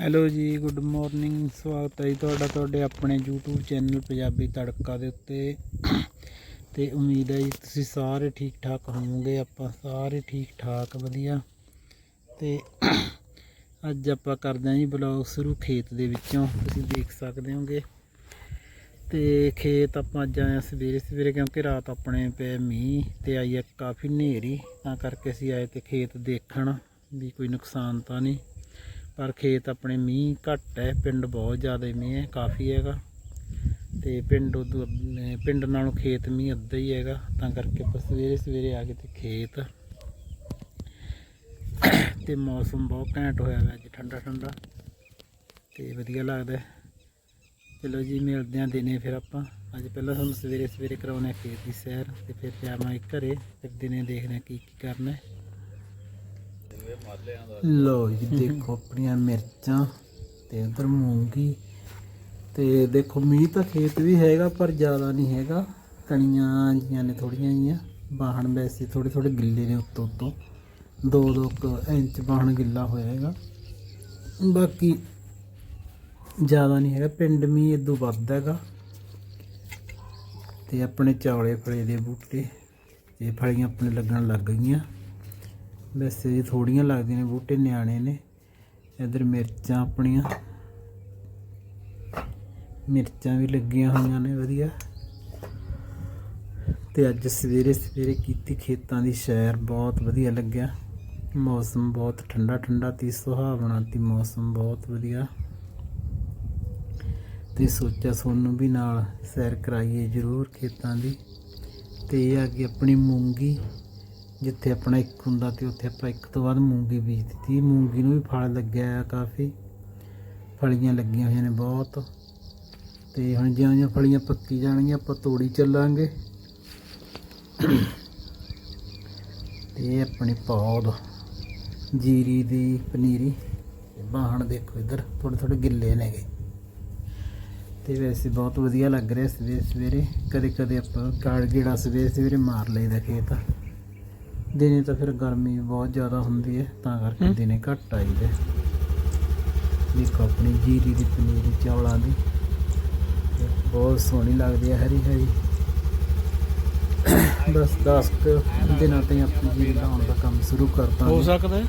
Hello ਜੀ good morning ਸਵਾਗਤ ਹੈ ਜੀ ਤੁਹਾਡਾ, ਤੁਹਾਡੇ ਆਪਣੇ YouTube ਚੈਨਲ ਪੰਜਾਬੀ ਤੜਕਾ ਦੇ ਉੱਤੇ। ਤੇ ਉਮੀਦ ਹੈ ਜੀ ਤੁਸੀਂ ਸਾਰੇ ਠੀਕ ਠਾਕ ਹੋਵੋਗੇ, ਆਪਾਂ ਸਾਰੇ ਠੀਕ ਠਾਕ ਵਧੀਆ। ਤੇ ਅੱਜ ਆਪਾਂ ਕਰਦੇ ਹਾਂ ਜੀ ਬਲੌਗ ਸ਼ੁਰੂ ਖੇਤ ਦੇ ਵਿੱਚੋਂ, ਤੁਸੀਂ ਦੇਖ ਸਕਦੇ ਹੋਗੇ। ਤੇ ਖੇਤ ਆਪਾਂ ਅੱਜ ਆਏ ਹਾਂ ਸਵੇਰੇ ਸਵੇਰੇ ਕਿਉਂਕਿ ਰਾਤ ਆਪਣੇ ਪਏ ਮੀਂਹ ਤੇ ਆਈ ਹੈ ਕਾਫੀ ਹਨੇਰੀ, ਤਾਂ ਕਰਕੇ ਅਸੀਂ ਆਏ ਤੇ ਖੇਤ ਦੇਖਣ, ਵੀ ਕੋਈ ਨੁਕਸਾਨ ਤਾਂ ਨਹੀਂ। ਪਰ ਖੇਤ ਆਪਣੇ ਮੀਂਹ ਘੱਟ ਹੈ, ਪਿੰਡ ਬਹੁਤ ਜ਼ਿਆਦਾ ਮੀਂਹ ਹੈ, ਕਾਫੀ ਹੈਗਾ। ਤੇ ਪਿੰਡ ਉਦੋਂ ਪਿੰਡ ਨਾਲੋਂ ਖੇਤ ਮੀਂਹ ਅੱਧਾ ਹੀ ਹੈਗਾ, ਤਾਂ ਕਰਕੇ ਆਪਾਂ ਸਵੇਰੇ ਸਵੇਰੇ ਆ ਗਏ ਤੇ ਖੇਤ। ਤੇ ਮੌਸਮ ਬਹੁਤ ਘੈਂਟ ਹੋਇਆ ਹੋਇਆ ਅੱਜ, ਠੰਡਾ ਠੰਡਾ। ਤੇ ਵਧੀਆ ਲੱਗਦਾ। ਚਲੋ ਜੀ, ਮਿਲਦੇ ਹਾਂ ਦਿਨੇ ਫਿਰ ਆਪਾਂ। ਅੱਜ ਪਹਿਲਾਂ ਤੁਹਾਨੂੰ ਸਵੇਰੇ ਸਵੇਰੇ ਕਰਾਉਣੇ ਖੇਤ ਦੀ ਸੈਰ, ਤੇ ਫਿਰ ਜਾਵਾਂਗੇ ਘਰੇ, ਫਿਰ ਦਿਨੇ ਦੇਖਦੇ ਹਾਂ ਕੀ ਕੀ ਕਰਨਾ ਲੋ ਜੀ, ਦੇਖੋ ਆਪਣੀਆਂ ਮਿਰਚਾਂ ਤੇ ਉਧਰ ਮੂੰਗੀ ਤੇ ਦੇਖੋ ਮੀਂਹ ਤਾਂ ਖੇਤ ਵੀ ਹੈਗਾ, ਪਰ ਜ਼ਿਆਦਾ ਨਹੀਂ ਹੈਗਾ। ਕਣੀਆਂ ਜੀਆਂ ਨੇ ਥੋੜੀਆਂ ਜੀਆਂ ਬਾਹਣ ਵੈਸੇ ਥੋੜੇ ਥੋੜੇ ਗਿੱਲੇ ਨੇ ਉੱਤੋਂ ਉੱਤੋਂ। ਦੋ ਦੋ ਕੁ ਇੰਚ ਬਾਹਣ ਗਿੱਲਾ ਹੋਇਆ ਹੈਗਾ। ਬਾਕੀ ਜ਼ਿਆਦਾ ਨਹੀਂ ਹੈਗਾ, ਪਿੰਡ ਮੀਂਹ ਇਦੋਂ ਵੱਧ ਹੈਗਾ। ਤੇ ਆਪਣੇ ਚੌਲੇ ਫਲੇ ਦੇ ਬੂਟੇ, ਤੇ ਫਲੀਆਂ ਆਪਣੇ ਲੱਗਣ ਲੱਗ ਗਈਆਂ। ਵੈਸੇ ਜੀ ਥੋੜੀਆਂ ਲੱਗਦੀਆਂ ਨੇ, ਬੂਟੇ ਨਿਆਣੇ ਨੇ। ਇਧਰ ਮਿਰਚਾਂ ਆਪਣੀਆਂ। ਮਿਰਚਾਂ ਵੀ ਲੱਗੀਆਂ ਹੋਈਆਂ ਨੇ, ਵਧੀਆ। ਤੇ ਅੱਜ ਸਵੇਰੇ ਸਵੇਰੇ ਕੀਤੀ ਖੇਤਾਂ ਦੀ ਸੈਰ, ਬਹੁਤ ਵਧੀਆ ਲੱਗਿਆ। ਮੌਸਮ ਬਹੁਤ ਠੰਡਾ ਠੰਡਾ ਤੇ ਸੁਹਾਵਣਾ ਤੇ ਮੌਸਮ ਬਹੁਤ ਵਧੀਆ। ਤੇ ਸੋਚਿਆ ਤੁਹਾਨੂੰ ਵੀ ਨਾਲ ਸੈਰ ਕਰਾਈਏ ਜ਼ਰੂਰ ਖੇਤਾਂ ਦੀ। ਤੇ ਇਹ ਆ ਗਈ ਆਪਣੀ ਮੂੰਗੀ। ਜਿੱਥੇ ਆਪਣਾ ਇੱਕ ਹੁੰਦਾ ਤੇ ਉੱਥੇ ਆਪਾਂ ਇੱਕ ਤੋਂ ਬਾਅਦ ਮੂੰਗੀ ਬੀਜ ਦਿੱਤੀ। ਮੂੰਗੀ ਨੂੰ ਵੀ ਫਲ ਲੱਗਿਆ ਆ ਕਾਫੀ। ਫਲੀਆਂ ਲੱਗੀਆਂ ਹੋਈਆਂ ਨੇ ਬਹੁਤ। ਤੇ ਹੁਣ ਜਿਉਂ ਜਿਉਂ ਫਲੀਆਂ ਪੱਕੀ ਜਾਣਗੀਆਂ, ਆਪਾਂ ਤੋੜੀ ਚੱਲਾਂਗੇ। ਤੇ ਇਹ ਆਪਣੀ ਪੌਦ ਜੀਰੀ ਦੀ ਪਨੀਰੀ। ਤੇ ਬਾਹਣ ਦੇਖੋ ਇੱਧਰ ਥੋੜੇ ਥੋੜੇ ਗਿੱਲੇ ਨੇਗੇ। ਤੇ ਵੈਸੇ ਬਹੁਤ ਵਧੀਆ ਲੱਗ ਰਿਹਾ ਸਵੇਰੇ ਸਵੇਰੇ ਕਦੇ ਕਦੇ ਆਪਾਂ ਗਾੜ ਗੇੜਾ ਸਵੇਰੇ ਸਵੇਰੇ ਮਾਰ ਲਈਦਾ ਖੇਤ। ਦਿਨੇ ਤਾਂ ਫਿਰ ਗਰਮੀ ਬਹੁਤ ਜ਼ਿਆਦਾ ਹੁੰਦੀ ਹੈ ਤਾਂ ਕਰਕੇ ਦਿਨੇ ਘੱਟ ਆਈਦੇ। ਦੇਖੋ ਆਪਣੀ ਜੀਰੀ ਦੀ ਪਨੀਰੀ ਚੌਲਾਂ ਦੀ। ਬਹੁਤ ਸੋਹਣੀ ਲੱਗਦੀ ਹੈ ਹਰੀ ਹਰੀ। ਬਸ 10 ਕੁ ਦਿਨਾਂ ਤੇ ਆਪਣੀ ਜੀਰੀ ਲਾਉਣ ਦਾ ਕੰਮ ਸ਼ੁਰੂ ਕਰਤਾ ਹੋ ਸਕਦਾ ਹੈ?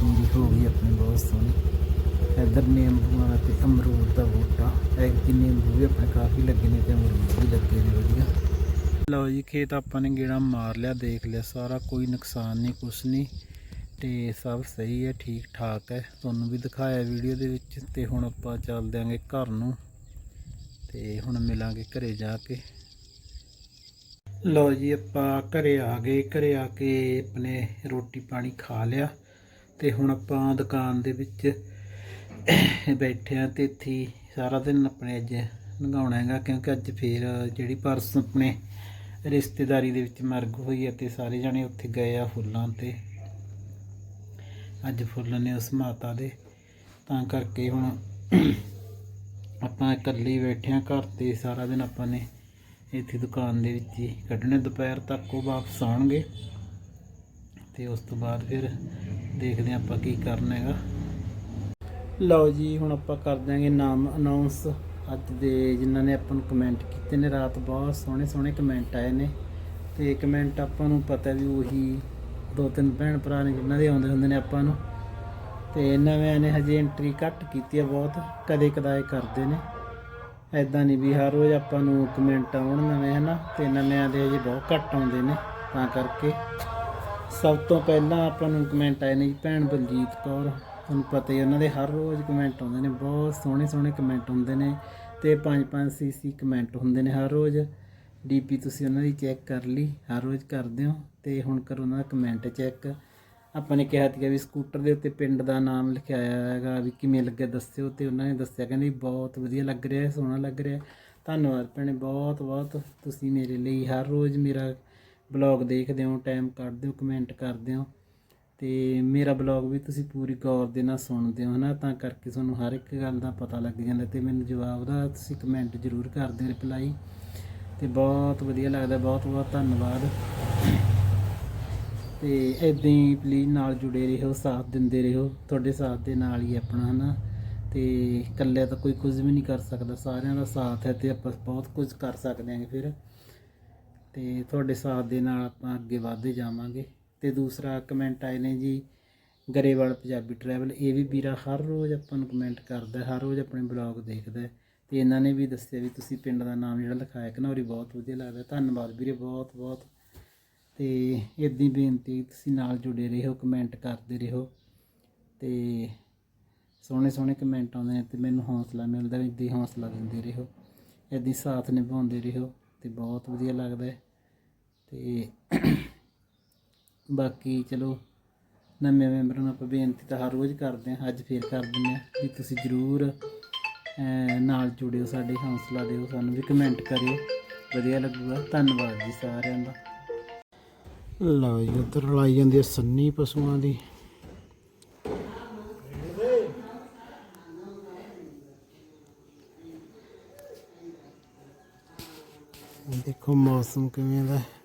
ਜੀਰੀ ਹੋ ਗਈ ਆਪਣੀ ਬਹੁਤ ਸੋਹਣੀ। ਇੱਧਰ ਨਿੰਬੂਆਂ ਤੇ ਅਮਰੂਦ ਦਾ ਬੂਟਾ। ਐਗਤੀ ਨਿੰਬੂ ਵੀ ਆਪਣੇ ਕਾਫੀ ਲੱਗੇ ਨੇ ਤੇ ਅਮਰੂਦ ਵੀ ਲੱਗੇ ਨੇ ਵਧੀਆ। ਲਓ ਜੀ, ਖੇਤ ਆਪਾਂ ਨੇ ਗੇੜਾ ਮਾਰ ਲਿਆ, ਦੇਖ ਲਿਆ ਸਾਰਾ, ਕੋਈ ਨੁਕਸਾਨ ਨਹੀਂ, ਕੁਛ ਨਹੀਂ। ਤੇ ਸਭ ਸਹੀ ਹੈ ਠੀਕ ਠਾਕ ਹੈ। ਤੁਹਾਨੂੰ ਵੀ ਦਿਖਾਇਆ ਵੀਡੀਓ ਦੇ ਵਿੱਚ, ਤੇ ਹੁਣ ਆਪਾਂ ਚੱਲਦੇ ਆਂਗੇ ਘਰ ਨੂੰ। ਤੇ ਹੁਣ ਮਿਲਾਂਗੇ ਘਰੇ ਜਾ ਕੇ। ਲਓ ਜੀ, ਆਪਾਂ ਘਰੇ ਆ ਗਏ, ਘਰੇ ਆ ਕੇ ਆਪਣੇ ਰੋਟੀ ਪਾਣੀ ਖਾ ਲਿਆ। ਤੇ ਹੁਣ ਆਪਾਂ ਦੁਕਾਨ ਦੇ ਵਿੱਚ ਬੈਠੇ ਆ ਤੇ ਇੱਥੇ ਸਾਰਾ ਦਿਨ ਆਪਣੇ ਅੱਜ ਲੰਘਾਉਣਾ ਹੈਗਾ, ਕਿਉਂਕਿ ਅੱਜ ਫੇਰ ਜਿਹੜੀ ਪਰਸ ਆਪਣੇ ਰਿਸ਼ਤੇਦਾਰੀ ਦੇ ਵਿੱਚ ਮਰਗ ਹੋਈ ਅਤੇ ਸਾਰੇ ਜਣੇ ਉੱਥੇ ਗਏ ਆ ਫੁੱਲਾਂ ਤੇ। ਅੱਜ ਫੁੱਲ ਨੇ ਉਸ ਮਾਤਾ ਦੇ। ਤਾਂ ਕਰਕੇ ਹੁਣ ਆਪਾਂ ਇਕੱਲੇ ਬੈਠੇ ਆ ਘਰ ਤੇ। ਸਾਰਾ ਦਿਨ ਆਪਾਂ ਨੇ ਇੱਥੇ ਦੁਕਾਨ ਦੇ ਵਿੱਚ ਹੀ ਕੱਢਣੇ। ਦੁਪਹਿਰ ਤੱਕ ਉਹ ਵਾਪਸ ਆਉਣਗੇ। ਤੇ ਉਸ ਤੋਂ ਬਾਅਦ ਫਿਰ ਦੇਖਦੇ ਹਾਂ ਆਪਾਂ ਕੀ ਕਰਨਾ ਹੈਗਾ। ਲਓ ਜੀ, ਹੁਣ ਆਪਾਂ ਕਰ ਦਿਆਂਗੇ ਨਾਮ ਅਨਾਉਂਸ ਅੱਜ ਦੇ ਜਿਨ੍ਹਾਂ ਨੇ ਆਪਾਂ ਨੂੰ ਕਮੈਂਟ ਕੀਤੇ ਨੇ, ਰਾਤ ਬਹੁਤ ਸੋਹਣੇ ਸੋਹਣੇ ਕਮੈਂਟ ਆਏ ਨੇ ਤੇ ਕਮੈਂਟ ਆਪਾਂ ਨੂੰ ਪਤਾ ਵੀ ਉਹੀ ਦੋ ਤਿੰਨ ਭੈਣ ਭਰਾ ਨੇ ਜਿਨ੍ਹਾਂ ਦੇ ਆਉਂਦੇ ਹੁੰਦੇ ਨੇ ਆਪਾਂ ਨੂੰ ਤੇ ਨਵਿਆਂ ਨੇ, ਹਜੇ ਐਂਟਰੀ ਘੱਟ ਕੀਤੀ ਹੈ ਬਹੁਤ, ਕਦੇ ਕਦਾਏ ਕਰਦੇ ਨੇ। ਐਦਾਂ ਨਹੀਂ ਵੀ ਹਰ ਰੋਜ਼ ਆਪਾਂ ਨੂੰ ਕਮੈਂਟ ਆਉਣ ਨਵੇਂ, ਹਨਾ? ਤੇ ਨਵਿਆਂ ਦੇ ਹਜੇ ਬਹੁਤ ਘੱਟ ਆਉਂਦੇ ਨੇ, ਤਾਂ ਕਰਕੇ। ਸਭ ਤੋਂ ਪਹਿਲਾਂ ਆਪਾਂ ਨੂੰ ਕਮੈਂਟ ਆਏ ਨੇ ਜੀ ਭੈਣ ਬਲਜੀਤ ਕੌਰ। ਤੁਹਾਨੂੰ ਪਤਾ ਹੀ ਉਹਨਾਂ ਦੇ ਹਰ ਰੋਜ਼ ਕਮੈਂਟ ਆਉਂਦੇ ਨੇ, ਬਹੁਤ ਸੋਹਣੇ ਸੋਹਣੇ ਕਮੈਂਟ ਆਉਂਦੇ ਨੇ। ਤੇ 5-5 ਸੀਸੀ ਕਮੈਂਟ ਹੁੰਦੇ ਨੇ ਹਰ ਰੋਜ਼। ਡੀਪੀ, ਤੁਸੀਂ ਉਹਨਾਂ ਦੀ ਚੈੱਕ ਕਰ ਲਈ, ਹਰ ਰੋਜ਼ ਕਰਦੇ ਹੋ ਤੇ ਹੁਣ ਕਰੋ ਉਹਨਾਂ ਦਾ ਕਮੈਂਟ ਚੈੱਕ। ਆਪਾਂ ਨੇ ਕਿਹਾ ਸੀਗਾ ਵੀ ਸਕੂਟਰ ਦੇ ਉੱਤੇ ਪਿੰਡ ਦਾ ਨਾਮ ਲਿਖਿਆ ਆਇਆ ਹੈਗਾ ਵੀ ਕਿਵੇਂ ਲੱਗਿਆ ਦੱਸਿਓ ਤੇ ਉਹਨਾਂ ਨੇ ਦੱਸਿਆ, ਕਹਿੰਦੇ ਵੀ ਬਹੁਤ ਵਧੀਆ ਲੱਗ ਰਿਹਾ ਸੋਹਣਾ ਲੱਗ ਰਿਹਾ ਧੰਨਵਾਦ ਭੈਣੇ, ਬਹੁਤ ਬਹੁਤ ਤੁਸੀਂ ਮੇਰੇ ਲਈ ਹਰ ਰੋਜ਼ ਮੇਰਾ ਬਲੌਗ ਦੇਖਦੇ ਹੋ, ਟਾਈਮ ਕੱਢਦੇ ਹੋ, ਕਮੈਂਟ ਕਰਦੇ ਹੋ। ਤੇ ਮੇਰਾ ਬਲੌਗ ਵੀ ਤੁਸੀਂ ਪੂਰੀ ਗੌਰ ਦੇ ਨਾਲ ਸੁਣਦੇ ਹੋ ਨਾ ਤਾਂ ਕਰਕੇ ਤੁਹਾਨੂੰ ਹਰ ਇੱਕ ਗੱਲ ਦਾ ਪਤਾ ਲੱਗ ਜਾਂਦਾ ਤੇ ਮੈਨੂੰ ਜਵਾਬ ਦਾ ਤੁਸੀਂ ਕਮੈਂਟ ਜ਼ਰੂਰ ਕਰਦੇ ਹੋ ਰਿਪਲਾਈ ਤੇ ਬਹੁਤ ਵਧੀਆ ਲੱਗਦਾ, ਬਹੁਤ ਬਹੁਤ ਧੰਨਵਾਦ। ਤੇ ਇਦਾਂ ਹੀ ਪਲੀਜ਼ ਨਾਲ ਜੁੜੇ ਰਹੋ, ਸਾਥ ਦਿੰਦੇ ਰਹੋ, ਤੁਹਾਡੇ ਸਾਥ ਦੇ ਨਾਲ ਹੀ ਆਪਣਾ ਹਨਾ। ਤੇ ਇਕੱਲੇ ਤਾਂ ਕੋਈ ਕੁਝ ਵੀ ਨਹੀਂ ਕਰ ਸਕਦਾ, ਸਾਰਿਆਂ ਦਾ ਸਾਥ ਹੈ ਤੇ ਆਪਾਂ ਬਹੁਤ ਕੁਝ ਕਰ ਸਕਦੇ ਹਾਂ ਫਿਰ। ਤੇ ਤੁਹਾਡੇ ਸਾਥ ਦੇ ਨਾਲ ਆਪਾਂ ਅੱਗੇ ਵਧਦੇ ਜਾਵਾਂਗੇ। ਤੇ ਦੂਸਰਾ ਕਮੈਂਟ ਆਏ ਨੇ ਜੀ, ਗਰੇਵਾਲ ਪੰਜਾਬੀ ਟਰੈਵਲ ਇਹ ਵੀ ਵੀਰਾ ਹਰ ਰੋਜ਼ ਆਪਾਂ ਨੂੰ ਕਮੈਂਟ ਕਰਦਾ, ਹਰ ਰੋਜ਼ ਆਪਣੇ ਬਲੌਗ ਦੇਖਦਾ ਹੈ। ਤੇ ਇਹਨਾਂ ਨੇ ਵੀ ਦੱਸਿਆ ਵੀ ਤੁਸੀਂ ਪਿੰਡ ਦਾ ਨਾਮ ਜਿਹੜਾ ਲਿਖਾਇਆ ਘਨੌਰੀ ਬਹੁਤ ਵਧੀਆ ਲੱਗਦਾ। ਧੰਨਵਾਦ ਵੀਰੇ, ਬਹੁਤ ਬਹੁਤ। ਤੇ ਇਦਾਂ ਬੇਨਤੀ, ਤੁਸੀਂ ਨਾਲ ਜੁੜੇ ਰਹੋ ਕਮੈਂਟ ਕਰਦੇ ਰਹੋ। ਤੇ ਸੋਹਣੇ ਸੋਹਣੇ ਕਮੈਂਟ ਆਉਂਦੇ ਨੇ ਤੇ ਮੈਨੂੰ ਹੌਸਲਾ ਮਿਲਦਾ ਵੀ ਇੱਦਾਂ ਹੀ ਹੌਸਲਾ ਦਿੰਦੇ ਰਹੋ। ਇੱਦਾਂ ਹੀ ਸਾਥ ਨਿਭਾਉਂਦੇ ਰਹੋ ਤੇ ਬਹੁਤ ਵਧੀਆ ਲੱਗਦਾ ਹੈ। ਤੇ ਬਾਕੀ ਚਲੋ, ਨਵੇਂ ਮੈਂਬਰਾਂ ਨੂੰ ਆਪਾਂ ਬੇਨਤੀ ਤਾਂ ਹਰ ਰੋਜ਼ ਕਰਦੇ ਹਾਂ, ਅੱਜ ਫੇਰ ਕਰ ਦਿੰਦੇ ਹਾਂ ਵੀ ਤੁਸੀਂ ਜ਼ਰੂਰ ਨਾਲ ਜੁੜਿਓ, ਸਾਡੇ ਹੌਸਲਾ ਦਿਓ, ਸਾਨੂੰ ਵੀ ਕਮੈਂਟ ਕਰਿਓ। ਵਧੀਆ ਲੱਗੂਗਾ। ਧੰਨਵਾਦ ਜੀ ਸਾਰਿਆਂ ਦਾ। ਲਓ ਜੀ, ਉਧਰ ਲਾਈ ਜਾਂਦੀ ਹੈ ਸੰਨੀ ਪਸ਼ੂਆਂ ਦੀ। ਦੇਖੋ ਮੌਸਮ ਕਿਵੇਂ ਦਾ ਹੈ।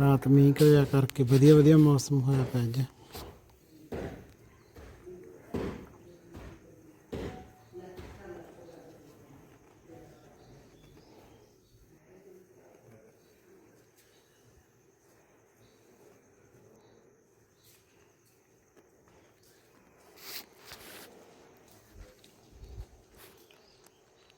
ਰਾਤ ਮੀਂਹ ਕਰਿਆ ਕਰਕੇ ਵਧੀਆ ਵਧੀਆ ਮੌਸਮ ਹੋਇਆ ਪਿਆ ਅੱਜ।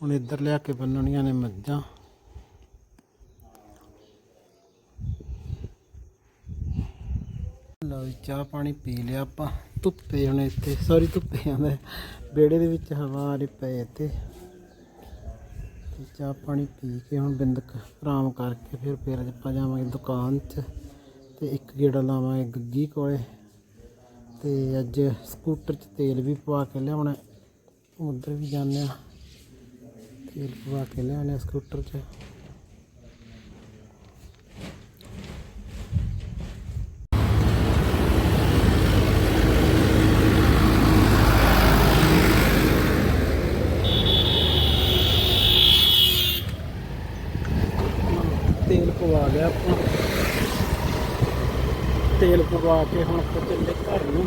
ਹੁਣ ਇੱਧਰ ਲਿਆ ਕੇ ਬੰਨਣੀਆਂ ਨੇ ਮੱਝਾਂ ਲਓ ਜੀ, ਚਾਹ ਪਾਣੀ ਪੀ ਲਿਆ ਆਪਾਂ, ਧੁੱਪੇ ਹੁਣ ਇੱਥੇ ਸੌਰੀ ਧੁੱਪੇ ਆਂਦਾ ਵਿਹੜੇ ਦੇ ਵਿੱਚ ਹਵਾ ਆ ਰਹੀ ਪਏ ਇੱਥੇ। ਚਾਹ ਪਾਣੀ ਪੀ ਕੇ ਹੁਣ ਬਿੰਦਕ ਆਰਾਮ ਕਰਕੇ ਫਿਰ ਫਿਰ ਆਪਾਂ ਜਾਵਾਂਗੇ ਦੁਕਾਨ 'ਚ, ਤੇ ਇੱਕ ਗੇੜਾ ਲਾਵਾਂਗੇ ਗੱਗੀ ਕੋਲੇ। ਤੇ ਅੱਜ ਸਕੂਟਰ 'ਚ ਤੇਲ ਵੀ ਪਵਾ ਕੇ ਲਿਆਉਣਾ ਉਧਰ ਵੀ ਜਾਂਦੇ ਆ ਤੇਲ ਪਵਾ ਕੇ ਲਿਆਉਣੇ ਸਕੂਟਰ 'ਚ। ਤੇਲ ਪਵਾ ਲਿਆ ਆਪਾਂ। ਤੇਲ ਪਵਾ ਕੇ ਹੁਣ ਆਪਾਂ ਚੱਲੇ ਘਰ ਨੂੰ।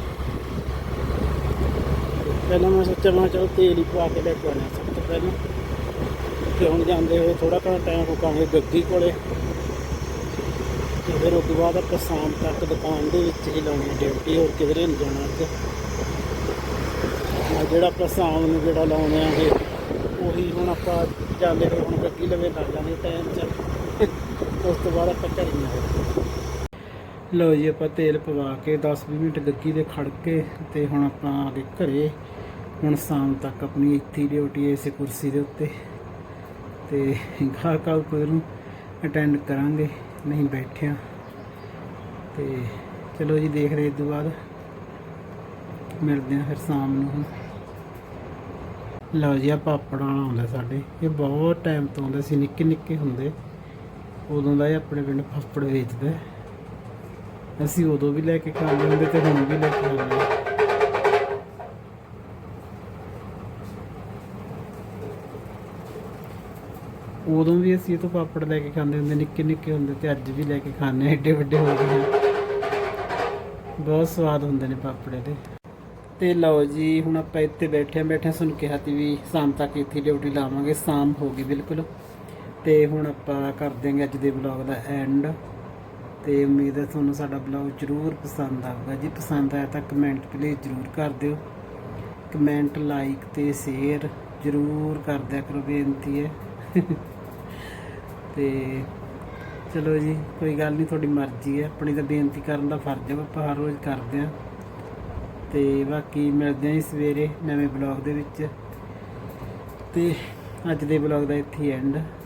ਪਹਿਲਾਂ ਮੈਂ ਸੋਚਿਆ, ਮੈਂ ਕਿਹਾ ਚਲੋ ਤੇਲ ਹੀ ਪਵਾ ਕੇ ਲੈ ਕੇ ਆਉਣਾ ਸਭ ਤੋਂ ਪਹਿਲਾਂ। ਤੇ ਹੁਣ ਜਾਂਦੇ ਹੋਏ ਥੋੜਾ ਘਣਾ ਟਾਈਮ ਰੁਕਾਂਗੇ ਗੱਗੀ ਕੋਲੇ। ਤੇ ਫਿਰ ਉਸ ਤੋਂ ਬਾਅਦ ਆਪਾਂ ਸ਼ਾਮ ਤੱਕ ਦੁਕਾਨ ਦੇ ਵਿੱਚ ਹੀ ਲਾਉਣੀ ਡਿਊਟੀ ਹੋਰ ਕਿਧਰੇ ਨਹੀਂ ਜਾਣਾ ਅੱਜ। ਆਹ ਜਿਹੜਾ ਆਪਾਂ ਸ਼ਾਮ ਨੂੰ ਜਿਹੜਾ ਲਾਉਣੇ ਆਗੇ, ਉਹੀ ਹੁਣ ਆਪਾਂ ਜਾਂਦੇ ਹੋਏ ਹੁਣ ਗੱਗੀ ਲਵੇ ਲੱਗ ਜਾਂਦੇ ਟਾਈਮ ਚ ਉਸ ਤੋਂ ਬਾਅਦ ਆਪਾਂ ਘਰ ਨੂੰ ਲਓ ਜੀ, ਆਪਾਂ ਤੇਲ ਪਵਾ ਕੇ 10-20 ਮਿੰਟ ਗੱਗੀ ਦੇ ਖੜ ਕੇ ਤੇ ਹੁਣ ਆਪਾਂ ਆ ਗਏ ਘਰੇ। ਹੁਣ ਸ਼ਾਮ ਤੱਕ ਆਪਣੀ ਇੱਥੇ ਡਿਊਟੀ ਹੈ, ਇਸੇ ਕੁਰਸੀ ਦੇ ਉੱਤੇ। ਤੇ ਗਾਹਕਾਂ ਉੱਪਰ ਨੂੰ ਅਟੈਂਡ ਕਰਾਂਗੇ। ਨਹੀਂ ਬੈਠਿਆ। ਤੇ ਚਲੋ ਜੀ ਦੇਖਦੇ ਇਸ ਤੋਂ ਬਾਅਦ ਮਿਲਦੇ ਹਾਂ ਫਿਰ ਸ਼ਾਮ ਨੂੰ ਲਓ ਜੀ ਆ ਪਾਪੜ ਆਉਂਦਾ ਸਾਡੇ। ਇਹ ਬਹੁਤ ਟਾਈਮ ਤੋਂ ਆਉਂਦੇ ਸੀ ਨਿੱਕੇ ਨਿੱਕੇ ਹੁੰਦੇ। ਉਦੋਂ ਦਾ ਇਹ ਆਪਣੇ ਪਿੰਡ ਪਾਪੜ ਵੇਚਦਾ ਅਸੀਂ ਉਦੋਂ ਵੀ ਲੈ ਕੇ ਖਾਂਦੇ ਹੁੰਦੇ ਤੇ ਹੁਣ ਵੀ ਲੈ ਕੇ ਆਉਂਦੇ ਉਦੋਂ ਵੀ ਅਸੀਂ ਇਹ ਤੋਂ ਪਾਪੜ ਲੈ ਕੇ ਖਾਂਦੇ ਹੁੰਦੇ ਨਿੱਕੇ ਨਿੱਕੇ ਹੁੰਦੇ ਤੇ ਅੱਜ ਵੀ ਲੈ ਕੇ ਖਾਂਦੇ ਹਾਂ, ਏਡੇ ਵੱਡੇ ਹੋ ਗਏ ਬਹੁਤ ਸਵਾਦ ਹੁੰਦੇ ਨੇ ਪਾਪੜੇ ਦੇ ਤੇ ਲਓ ਜੀ ਹੁਣ ਆਪਾਂ ਇੱਥੇ ਬੈਠੇ ਬੈਠੇ ਸੁਣ ਕਿਹਾ ਤੀ ਵੀ ਸ਼ਾਮ ਤੱਕ ਇੱਥੇ ਡਿਊਟੀ ਲਾਵਾਂਗੇ ਸ਼ਾਮ ਹੋ ਗਈ ਬਿਲਕੁਲ। ਤੇ ਹੁਣ ਆਪਾਂ ਕਰ ਦਿਆਂਗੇ ਅੱਜ ਦੇ ਵਲੌਗ ਦਾ ਐਂਡ ਤੇ ਉਮੀਦ ਹੈ ਤੁਹਾਨੂੰ ਸਾਡਾ ਬਲੌਗ ਜ਼ਰੂਰ ਪਸੰਦ ਆਊਗਾ। ਜੀ ਪਸੰਦ ਆਇਆ ਤਾਂ ਕਮੈਂਟ ਪਲੀਜ਼ ਜ਼ਰੂਰ ਕਰ ਦਿਓ। ਕਮੈਂਟ ਲਾਈਕ ਤੇ ਸ਼ੇਅਰ ਜ਼ਰੂਰ ਕਰ ਦਿਆ ਕਰੋ, ਬੇਨਤੀ ਹੈ। ਤੇ ਚਲੋ ਜੀ, ਕੋਈ ਗੱਲ ਨਹੀਂ, ਤੁਹਾਡੀ ਮਰਜ਼ੀ ਹੈ। ਆਪਣੀ ਤਾਂ ਬੇਨਤੀ ਕਰਨ ਦਾ ਫਰਜ਼ ਹੈ ਆਪਾਂ ਹਰ ਰੋਜ਼ ਕਰਦੇ ਹਾਂ। ਤੇ ਬਾਕੀ ਮਿਲਦੇ ਹਾਂ ਜੀ ਸਵੇਰੇ ਨਵੇਂ ਬਲੌਗ ਦੇ ਵਿੱਚ। ਤੇ ਅੱਜ ਦੇ ਬਲੌਗ ਦਾ ਇੱਥੇ ਐਂਡ